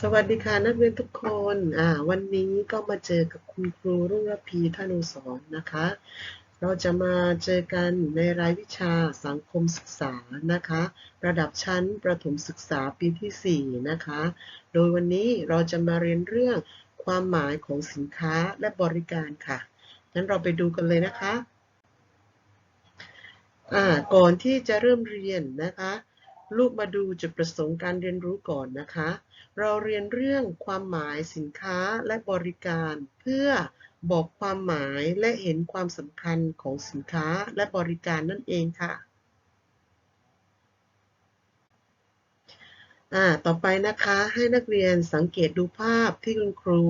สวัสดีค่ะนักเรียนทุกคน อ่า วันนี้ก็มาเจอกับคุณครูรุ่งรพีธนุสรณ์นะคะ เราจะมาเจอกันในรายวิชาสังคมศึกษานะคะ ระดับชั้นประถมศึกษาปีที่ 4 นะคะ โดยวันนี้เราจะมาเรียนเรื่องความหมายของสินค้าและบริการค่ะ งั้นเราไปดูกันเลยนะคะ อ่า ก่อนที่จะเริ่มเรียนนะคะ ลูกมาดูจุดประสงค์การเรียนรู้ก่อนนะคะ เราเรียนเรื่องความหมายสินค้าและบริการ เพื่อบอกความหมายและเห็นความสำคัญของสินค้าและบริการนั่นเองค่ะต่อไปนะคะให้นักเรียนสังเกตดูภาพที่คุณครู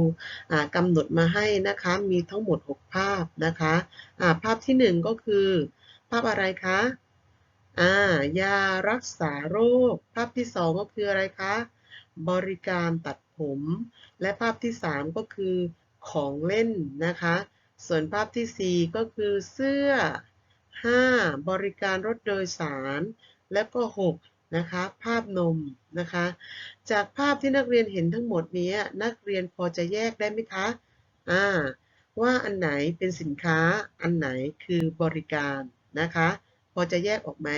กำหนดมาให้นะคะมีทั้งหมด 6 ภาพนะคะภาพที่ 1 ก็คือ ภาพอะไรคะ อ่ายารักษาโรค ภาพที่สองก็คืออะไรคะ บริการตัดผม และภาพที่สามก็คือของเล่นนะคะ ส่วนภาพที่สี่ก็คือเสื้อห้าบริการรถโดยสาร และก็หกนะคะภาพนมนะคะ จากภาพที่นักเรียนเห็นทั้งหมดนี้นักเรียนพอจะแยกได้ไหมคะอ่าว่าอันไหนเป็นสินค้าอันไหนคือบริการนะคะ พอจะแยกออกไหม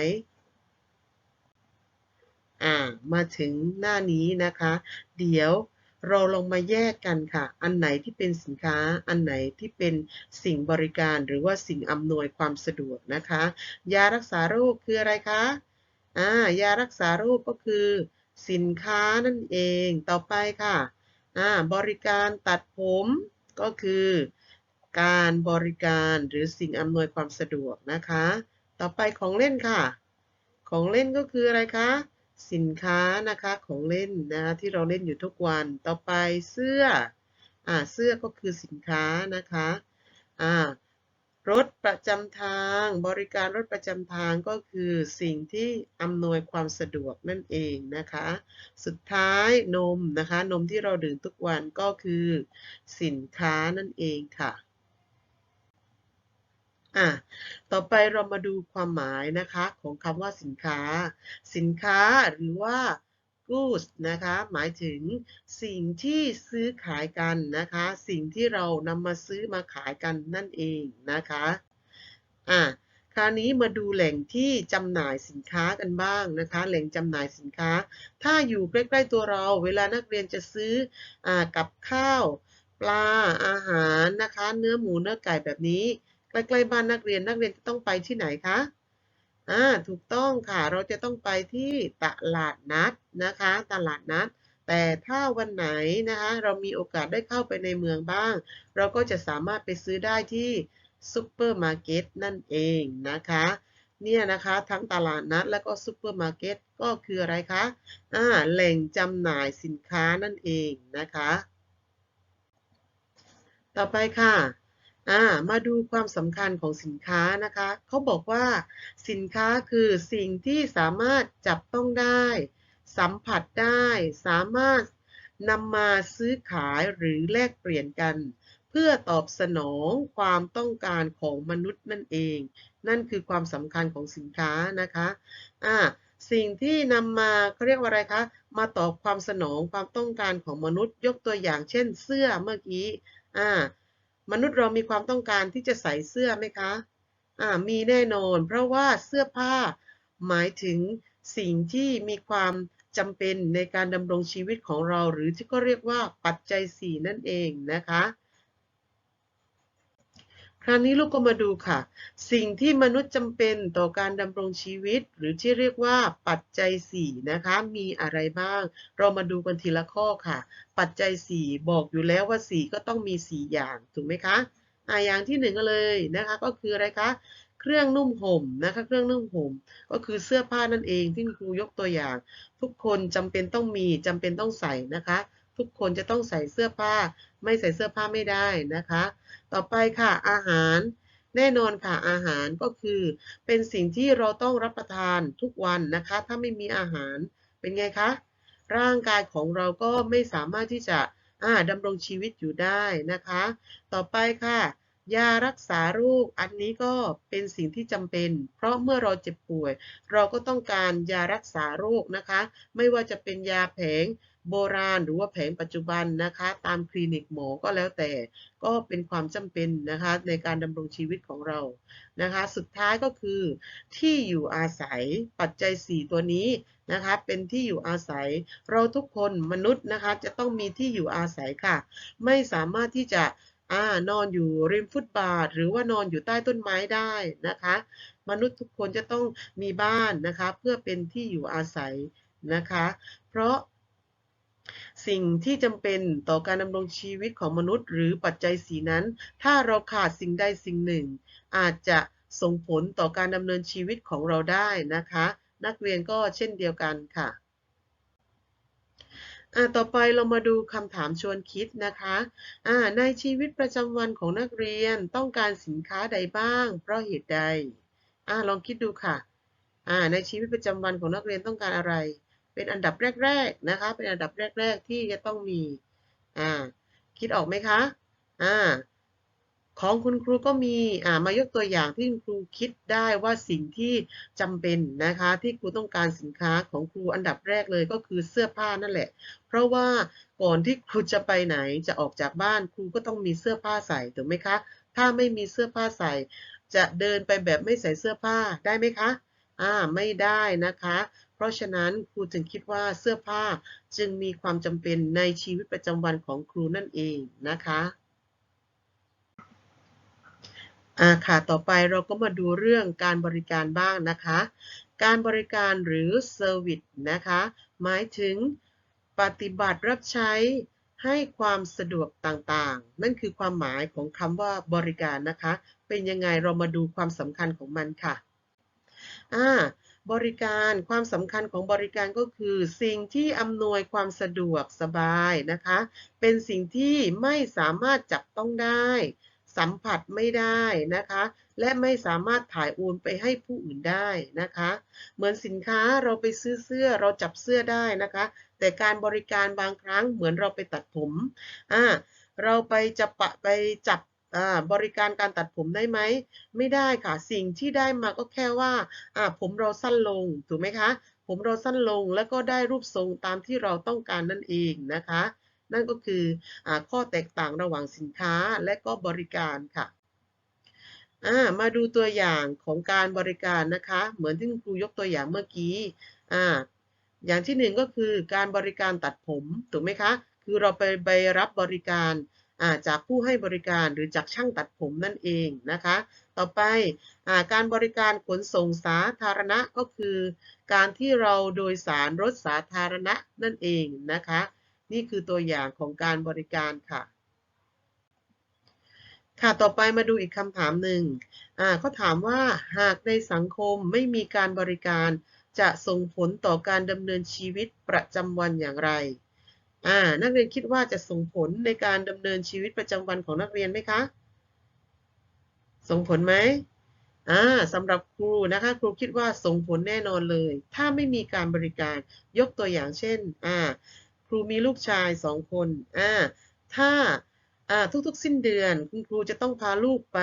อ่ามาถึงหน้านี้นะคะ เดี๋ยวเราลองมาแยกกันค่ะ อันไหนที่เป็นสินค้า อันไหนที่เป็นสิ่งบริการหรือว่าสิ่งอำนวยความสะดวกนะคะ ยารักษาโรคคืออะไรคะ อ่า ยารักษาโรคก็คือ สินค้านั่นเอง ต่อไปค่ะ อ่า บริการตัดผมก็คือ การบริการหรือสิ่งอำนวยความสะดวกนะคะ ต่อไปของเล่นค่ะ ของเล่นก็คืออะไรคะ สินค้านะคะของเล่นนะคะที่เราเล่นอยู่ทุกวัน ต่อไปเสื้อ อ่าเสื้อก็คือสินค้านะคะ อ่ารถประจำทาง บริการรถประจำทางก็คือสิ่งที่อำนวยความสะดวกนั่นเองนะคะ สุดท้ายนมนะคะ นมที่เราดื่มทุกวันก็คือสินค้านั่นเองค่ะ อะต่อไปเรามาดูความหมายนะคะของคำว่าสินค้า สินค้าหรือว่า goods นะคะหมายถึงสิ่งที่ซื้อขายกันนะคะ สิ่งที่เรานำมาซื้อมาขายกันนั่นเองนะคะอะคราวนี้มาดูแหล่งที่จำหน่ายสินค้ากันบ้างนะคะ แหล่งจำหน่ายสินค้า ถ้าอยู่ใกล้ๆตัวเรา เวลานักเรียนจะซื้ออกับข้าว ปลาอาหารนะคะ เนื้อหมูเนื้อไก่แบบนี้ ใกล้ๆบ้านนักเรียนนักเรียนจะต้องไปที่ไหนคะอ่าถูกต้องค่ะเราจะต้องไปที่ตลาดนัดนะคะ ตลาดนัด แต่ถ้าวันไหนนะคะเรามีโอกาสได้เข้าไปในเมืองบ้าง เราก็จะสามารถไปซื้อได้ที่ซูเปอร์มาร์เก็ตนั่นเองนะคะเนี่ยนะคะทั้งตลาดนัดและก็ซูเปอร์มาร์เก็ตก็คืออะไรคะอ่าแหล่งจำหน่ายสินค้านั่นเองนะคะ ต่อไปค่ะ อ่ามาดูความสำคัญของสินค้านะคะเขาบอกว่า สินค้าคือสิ่งที่สามารถจับต้องได้ สัมผัสได้ สามารถนำมาซื้อขายหรือแลกเปลี่ยนกัน เพื่อตอบสนองความต้องการของมนุษย์นั่นเอง นั่นคือความสำคัญของสินค้านะคะอ่าสิ่งที่นำมาเขาเรียกว่าอะไรคะ มาตอบความสนองความต้องการของมนุษย์ ยกตัวอย่างเช่นเสื้อเมื่อกี้อ่า มนุษย์เรามีความต้องการที่จะใส่เสื้อไหมคะ อ่า มีแน่นอน เพราะว่าเสื้อผ้าหมายถึงสิ่งที่มีความจำเป็นในการดำรงชีวิตของเรา หรือที่ก็เรียกว่าปัจจัย4นั่นเองนะคะ ราวนี้ลูกก็มาดูค่ะ สิ่งที่มนุษย์จำเป็นต่อการดำรงชีวิต หรือที่เรียกว่าปัจจัย4นะคะ มีอะไรบ้าง เรามาดูกันทีละข้อค่ะ ปัจจัย 4 บอกอยู่แล้วว่า 4 ก็ต้องมี 4 อย่างถูกไหมคะอ่าอย่างที่หนึ่งเลยนะคะ ก็คืออะไรคะเครื่องนุ่มห่มนะคะเครื่องนุ่มห่มก็คือเสื้อผ้านั่นเองที่ครูยกตัวอย่าง ทุกคนจำเป็นต้องมีจำเป็นต้องใส่นะคะ ทุกคนจะต้องใส่เสื้อผ้า ไม่ใส่เสื้อผ้าไม่ได้นะคะ ต่อไปค่ะอาหาร แน่นอนค่ะอาหารก็คือ เป็นสิ่งที่เราต้องรับประทานทุกวันนะคะ ถ้าไม่มีอาหารเป็นไงคะ ร่างกายของเราก็ไม่สามารถที่จะดำรงชีวิตอยู่ได้นะคะ ต่อไปค่ะ ยารักษาโรคอันนี้ก็เป็นสิ่งที่จำเป็น เพราะเมื่อเราเจ็บป่วย เราก็ต้องการยารักษาโรคนะคะ ไม่ว่าจะเป็นยาแผง โบราณหรือว่าแผนปัจจุบันนะคะ ตามคลินิกหมอก็แล้วแต่ก็เป็นความจำเป็นนะคะในการดำรงชีวิตของเรานะคะ สุดท้ายก็คือที่อยู่อาศัยปัจจัย 4 ตัวนี้นะคะเป็นที่อยู่อาศัยเราทุกคนมนุษย์นะคะจะต้องมีที่อยู่อาศัยค่ะ ไม่สามารถที่จะอ่านอนอยู่ริมฟุตบาท หรือว่านอนอยู่ใต้ต้นไม้ได้นะคะ มนุษย์ทุกคนจะต้องมีบ้านนะคะ เพื่อเป็นที่อยู่อาศัยนะคะ เพราะ สิ่งที่จำเป็นต่อการดำรงชีวิตของมนุษย์ หรือปัจจัยสีนั้น ถ้าเราขาดสิ่งใดสิ่งหนึ่ง อาจจะส่งผลต่อการดำเนินชีวิตของเราได้นะคะ นักเรียนก็เช่นเดียวกันค่ะอ่าต่อไปเรามาดูคำถามชวนคิดนะคะอ่าในชีวิตประจำวันของนักเรียนต้องการสินค้าใดบ้าง เพราะเหตุใดอ่าลองคิดดูค่ะอ่าในชีวิตประจำวันของนักเรียนต้องการอะไร เป็นอันดับแรกๆนะคะ เป็นอันดับแรก ๆ ที่จะต้องมีอ่าคิดออกไหมคะอ่าของคุณครูก็มีอ่ามายกตัวอย่างที่คุณครูคิดได้ว่าสิ่งที่จำเป็นนะคะ ที่ครูต้องการสินค้าของครูอันดับแรกเลยก็คือเสื้อผ้านั่นแหละ เพราะว่าก่อนที่ครูจะไปไหนจะออกจากบ้านครูก็ต้องมีเสื้อผ้าใส่ถูกไหมคะ ถ้าไม่มีเสื้อผ้าใส่ จะเดินไปแบบไม่ใส่เสื้อผ้าได้ไหมคะอ่าไม่ได้นะคะ เพราะฉะนั้นครูจึงคิดว่าเสื้อผ้าจึงมีความจำเป็นในชีวิตประจำวันของครูนั่นเองนะคะอ่าค่ะต่อไปเราก็มาดูเรื่องการบริการบ้างนะคะ การบริการหรือเซอร์วิสนะคะ หมายถึงปฏิบัติรับใช้ให้ความสะดวกต่างๆ นั่นคือความหมายของคำว่าบริการนะคะ เป็นยังไงเรามาดูความสำคัญของมันค่ะอ่า บริการความสำคัญของบริการก็คือ สิ่งที่อำนวยความสะดวกสบายนะคะ เป็นสิ่งที่ไม่สามารถจับต้องได้ สัมผัสไม่ได้นะคะ และไม่สามารถถ่ายโอนไปให้ผู้อื่นได้นะคะ เหมือนสินค้าเราไปซื้อเสื้อเราจับเสื้อได้นะคะ แต่การบริการบางครั้งเหมือนเราไปตัดผมอ่าเราไปจะปะไปจับ บริการการตัดผมได้ไหม ไม่ได้ค่ะ สิ่งที่ได้มาก็แค่ว่าผมเราสั้นลง ถูกไหมคะ ผมเราสั้นลงแล้วก็ได้รูปทรงตามที่เราต้องการนั่นเองนะคะ นั่นก็คืออข้อแตกต่างระหว่างสินค้าและก็บริการค่ะมาดูตัวอย่างของการบริการนะคะ เหมือนที่ครูยกตัวอย่างเมื่อกี้ออย่างที่หนึ่งก็คือการบริการตัดผม ถูกไหมคะ คือเราไปไปรับบริการ จากผู้ให้บริการหรือจากช่างตัดผมนั่นเองนะคะ ต่อไปอการบริการขนส่งสาธารณะก็คือ การที่เราโดยสารรถสาธารณะนั่นเองนะคะ นี่คือตัวอย่างของการบริการค่ะ ค่ะต่อไปมาดูอีกคำถามหนึ่งเขาถามว่าหากในสังคมไม่มีการบริการจะส่งผลต่อการดำเนินชีวิตประจำวันอย่างไร อ่านักเรียนคิดว่าจะส่งผลในการดำเนินชีวิตประจำวันของนักเรียนไหมคะ ส่งผลไหมอ่าสำหรับครูนะคะครูคิดว่าส่งผลแน่นอนเลย ถ้าไม่มีการบริการยกตัวอย่างเช่นอ่าครูมีลูกชายสองคนอ่าถ้าอ่าทุกๆ สิ้นเดือนคุณครูจะต้องพาลูกไป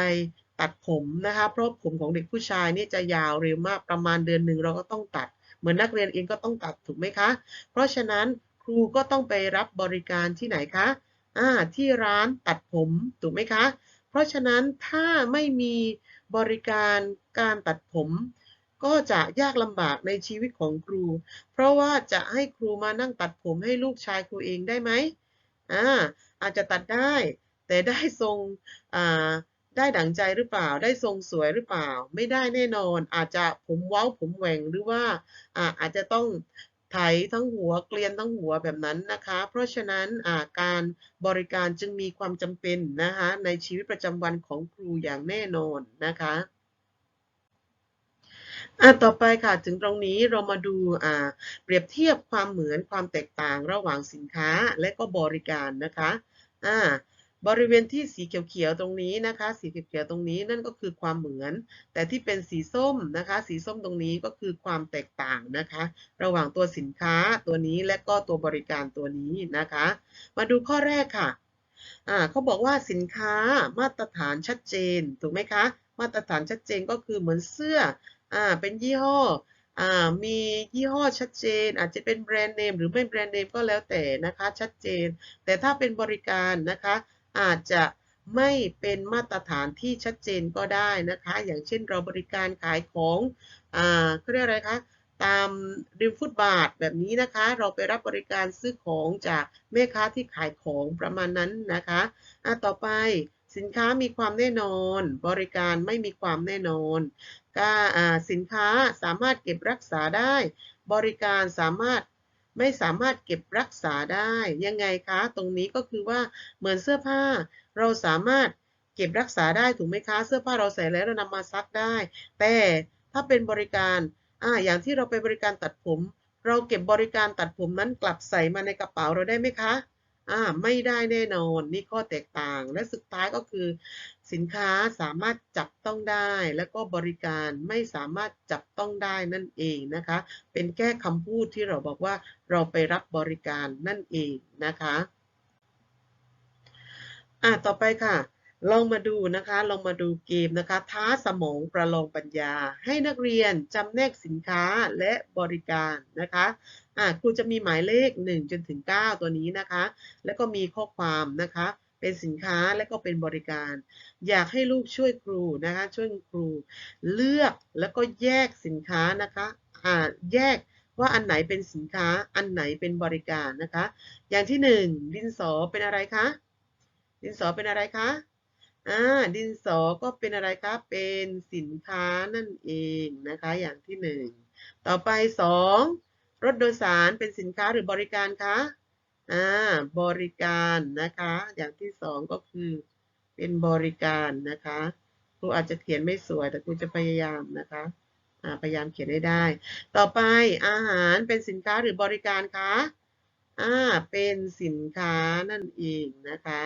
ตัดผมนะคะเพราะผมของเด็กผู้ชายนี่จะยาวเร็วมากประมาณเดือนหนึ่งเราก็ต้องตัด เหมือนนักเรียนเองก็ต้องตัดถูกไหมคะ เพราะฉะนั้น ครูก็ต้องไปรับบริการที่ไหนคะอ่าที่ร้านตัดผมถูกไหมคะ เพราะฉะนั้นถ้าไม่มีบริการการตัดผม ก็จะยากลำบากในชีวิตของครู เพราะว่าจะให้ครูมานั่งตัดผมให้ลูกชายครูเองได้ไหมอ่าอาจจะตัดได้ แต่ได้ทรงอ่าได้ดั่งใจหรือเปล่า ได้ทรงสวยหรือเปล่า ไม่ได้แน่นอน อาจจะผมเว้าผมแหว่งหรือว่าอ่าอาจจะต้อง ไถทั้งหัวเกลียนทั้งหัวแบบนั้นนะคะ เพราะฉะนั้นการบริการจึงมีความจำเป็นนะคะในชีวิตประจำวันของครูอย่างแน่นอนนะคะอะต่อไปค่ะถึงตรงนี้เรามาดูอ่าเปรียบเทียบความเหมือนความแตกต่างระหว่างสินค้าและก็บริการนะคะอ่า บริเวณที่สีเขียวๆตรงนี้นะคะ สีเขียวๆตรงนี้นั่นก็คือความเหมือน แต่ที่เป็นสีส้มนะคะ สีส้มตรงนี้ก็คือความแตกต่างนะคะ ระหว่างตัวสินค้าตัวนี้และก็ตัวบริการตัวนี้นะคะ มาดูข้อแรกค่ะเขาบอกว่าสินค้ามาตรฐานชัดเจนถูกไหมคะ มาตรฐานชัดเจนก็คือเหมือนเสื้ออเป็นยี่ห้ออมียี่ห้อชัดเจน อาจจะเป็นแบรนด์เนมหรือไม่แบรนด์เนมก็แล้วแต่นะคะชัดเจน แต่ถ้าเป็นบริการนะคะ อาจจะไม่เป็นมาตรฐานที่ชัดเจนก็ได้นะคะ อย่างเช่นเราบริการขายของอ่าเขาเรียกอะไรคะตามริมฟุตบาทแบบนี้นะคะ เราไปรับบริการซื้อของจากแม่ค้าที่ขายของประมาณนั้นนะคะอะต่อไปสินค้ามีความแน่นอน บริการไม่มีความแน่นอนก็อ่าสินค้าสามารถเก็บรักษาได้ บริการสามารถ ไม่สามารถเก็บรักษาได้ ยังไงคะ ตรงนี้ก็คือว่าเหมือนเสื้อผ้า เราสามารถเก็บรักษาได้ถูกไหมคะ เสื้อผ้าเราใส่แล้วเรานำมาซักได้ แต่ถ้าเป็นบริการอ่าอย่างที่เราไปบริการตัดผม เราเก็บบริการตัดผมนั้นกลับใส่มาในกระเป๋าเราได้ไหมคะ อ่าไม่ได้แน่นอนนี่ข้อแตกต่าง และสุดท้ายก็คือ สินค้าสามารถจับต้องได้ และก็บริการไม่สามารถจับต้องได้นั่นเองนะคะ เป็นแค่คำพูดที่เราบอกว่าเราไปรับบริการนั่นเองนะคะอ่าต่อไปค่ะ ลองมาดูนะคะ ลองมาดูเกมนะคะ ท้าสมองประลองปัญญา ให้นักเรียนจำแนกสินค้าและบริการนะคะอะครูจะมีหมายเลข 1 จนถึง 9 ตัวนี้นะคะ แล้วก็มีข้อความนะคะ เป็นสินค้าและก็เป็นบริการ อยากให้ลูกช่วยครูนะคะ ช่วยครู เลือกแล้วก็แยกสินค้านะคะอ่าแยกว่าอันไหนเป็นสินค้า อันไหนเป็นบริการนะคะ อย่างที่หนึ่งดินสอเป็นอะไรคะ ดินสอเป็นอะไรคะ อ่าดินสอก็เป็นอะไรคะเป็นสินค้านั่นเองนะคะอย่างที่หนึ่งต่อไปสองรถโดยสารเป็นสินค้าหรือบริการคะอ่าบริการนะคะ อย่างที่สองก็คือเป็นบริการนะคะครูอาจจะเขียนไม่สวยแต่ครูจะพยายามนะคะอ่าพยายามเขียนให้ได้ ต่อไปอาหารเป็นสินค้าหรือบริการคะอ่าเป็นสินค้านั่นเองนะคะ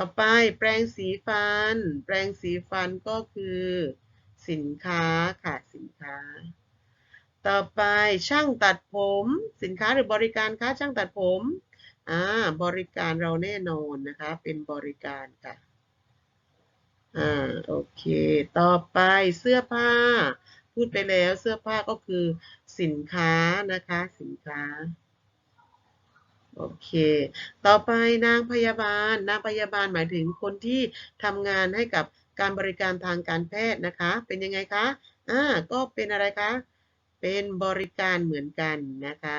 ต่อไปแปรงสีฟัน แปรงสีฟันก็คือ สินค้าค่ะสินค้า ต่อไปช่างตัดผม สินค้าหรือบริการคะช่างตัดผมอ่าบริการเราแน่นอนนะคะ เป็นบริการค่ะอ่าโอเค ต่อไปเสื้อผ้า พูดไปแล้วเสื้อผ้าก็คือสินค้านะคะ สินค้า โอเค ต่อไปนางพยาบาล นางพยาบาลหมายถึงคนที่ทำงานให้กับการบริการทางการแพทย์นะคะ เป็นยังไงคะ อ่า ก็เป็นอะไรคะ เป็นบริการเหมือนกันนะคะ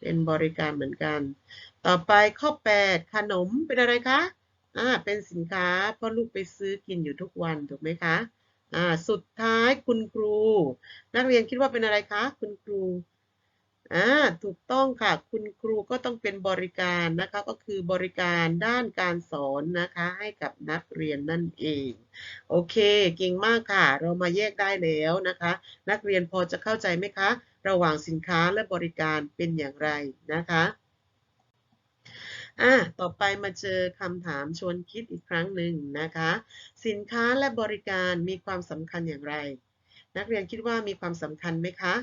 เป็นบริการเหมือนกัน ต่อไปข้อ 8 ขนมเป็นอะไรคะ อ่า เป็นสินค้าเพราะลูกไปซื้อกินอยู่ทุกวันถูกไหมคะ อ่า สุดท้ายคุณครู นักเรียนคิดว่าเป็นอะไรคะ คุณครู อ่าถูกต้องค่ะ คุณครูก็ต้องเป็นบริการนะคะ ก็คือบริการด้านการสอนนะคะ ให้กับนักเรียนนั่นเอง โอเคเก่งมากค่ะ เรามาแยกได้แล้วนะคะ นักเรียนพอจะเข้าใจไหมคะ ระหว่างสินค้าและบริการเป็นอย่างไรนะคะอะต่อไปมาเจอคำถามชวนคิดอีกครั้งหนึ่งนะคะ สินค้าและบริการมีความสำคัญอย่างไร นักเรียนคิดว่ามีความสำคัญไหมคะ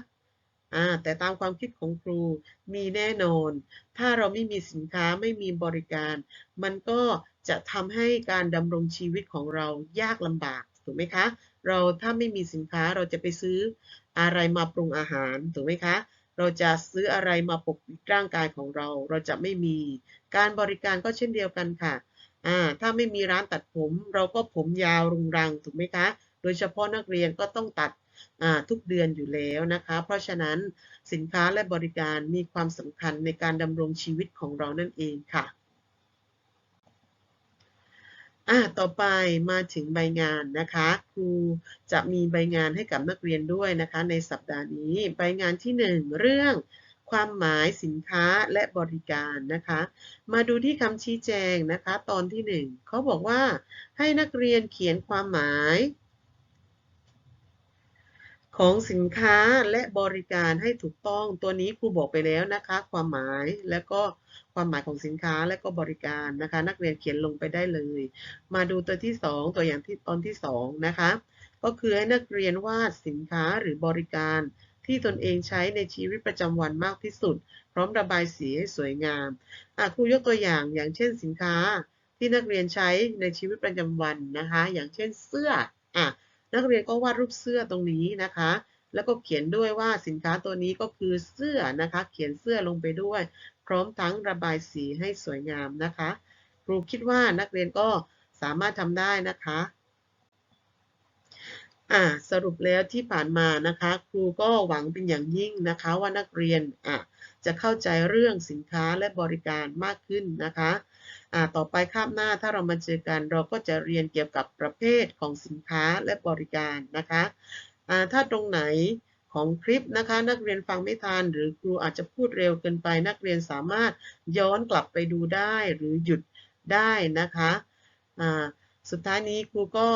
แต่ตามความคิดของครูมีแน่นอน ถ้าเราไม่มีสินค้าไม่มีบริการ มันก็จะทำให้การดำรงชีวิตของเรายากลำบากถูกไหมคะ เราถ้าไม่มีสินค้าเราจะไปซื้ออะไรมาปรุงอาหารถูกไหมคะ เราจะซื้ออะไรมาปกปิดร่างกายของเรา เราจะไม่มี การบริการก็เช่นเดียวกันค่ะอ่าถ้าไม่มีร้านตัดผม เราก็ผมยาวรุงรังถูกไหมคะ โดยเฉพาะนักเรียนก็ต้องตัด ทุกเดือนอยู่แล้วนะคะ เพราะฉะนั้นสินค้าและบริการมีความสำคัญในการดำรงชีวิตของเรานั่นเองค่ะอ่าต่อไปมาถึงใบงานนะคะ ครูจะมีใบงานให้กับนักเรียนด้วยนะคะ ในสัปดาห์นี้ ใบงานที่ 1 เรื่องความหมายสินค้าและบริการนะคะ มาดูที่คำชี้แจงนะคะ ตอนที่ 1เขาบอกว่าให้นักเรียนเขียนความหมาย ของสินค้าและบริการให้ถูกต้องตัวนี้ครูบอกไปแล้วนะคะ ความหมายและก็ความหมายของสินค้าและก็บริการนะคะ นักเรียนเขียนลงไปได้เลย มาดูตัวที่ 2 ตัวอย่างที่ตอนที่2นะคะก็คือให้นักเรียนวาดสินค้าหรือบริการ ที่ตนเองใช้ในชีวิตประจำวันมากที่สุด พร้อมระบายสีให้สวยงามอะครูยกตัวอย่างอย่างเช่นสินค้าที่นักเรียนใช้ในชีวิตประจำวันนะคะ อย่างเช่นเสื้ออะ นักเรียนก็วาดรูปเสื้อตรงนี้นะคะ แล้วก็เขียนด้วยว่าสินค้าตัวนี้ก็คือเสื้อนะคะ เขียนเสื้อลงไปด้วย พร้อมทั้งระบายสีให้สวยงามนะคะ ครูคิดว่านักเรียนก็สามารถทำได้นะคะอ่าสรุปแล้วที่ผ่านมานะคะ ครูก็หวังเป็นอย่างยิ่งนะคะว่านักเรียนอะจะเข้าใจเรื่องสินค้าและบริการมากขึ้นนะคะ ต่อไปคาบหน้าถ้าเรามาเจอกัน เราก็จะเรียนเกี่ยวกับประเภทของสินค้าและบริการนะคะถ้าตรงไหนของคลิปนะคะ นักเรียนฟังไม่ทันหรือครูอาจจะพูดเร็วเกินไป นักเรียนสามารถย้อนกลับไปดูได้หรือหยุดได้นะคะสุดท้ายนี้ครูก็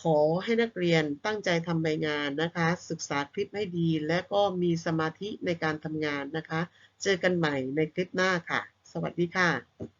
ขอให้นักเรียนตั้งใจทำใบงานนะคะ ศึกษาคลิปให้ดี และก็มีสมาธิในการทำงานนะคะ เจอกันใหม่ในคลิปหน้าค่ะ สวัสดีค่ะ